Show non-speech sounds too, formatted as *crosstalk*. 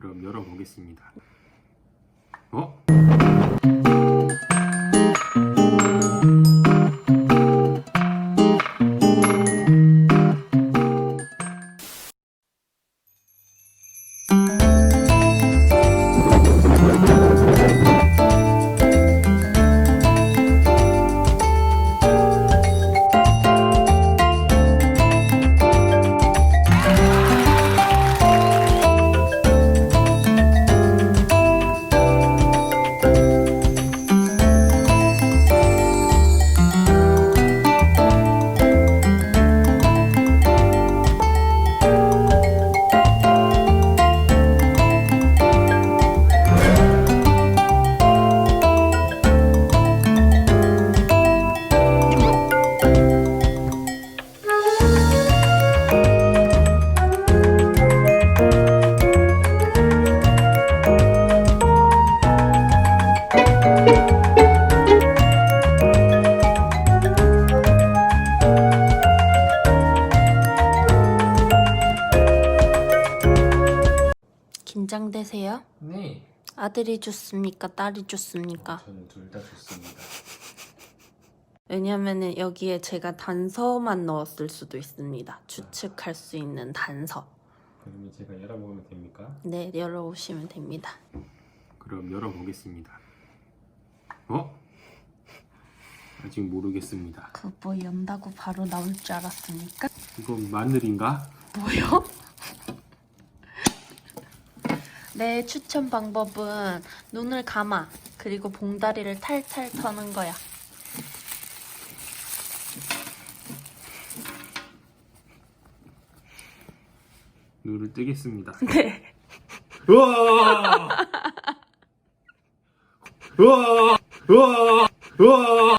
그럼 열어보겠습니다. 어? 긴장되세요? 네. 아들이 좋습니까? 딸이 좋습니까? 저는 둘 다 좋습니다. *laughs* 왜냐면은 여기에 제가 단서만 넣었을 수도 있습니다. 추측할 수 있는 단서. 그러면 제가 열어보면 됩니까? 네, 열어오시면 됩니다. 그럼 열어보겠습니다. 어? 아직 모르겠습니다. 그뭐 연다고 바로 나올 줄 알았습니까? 이건 마늘인가? 뭐요? 내 추천 방법은 눈을 감아 그리고 봉다리를 탈탈 터는 거야. 눈을 뜨겠습니다. *laughs* 네. 우와! 우와! 우와! 우와!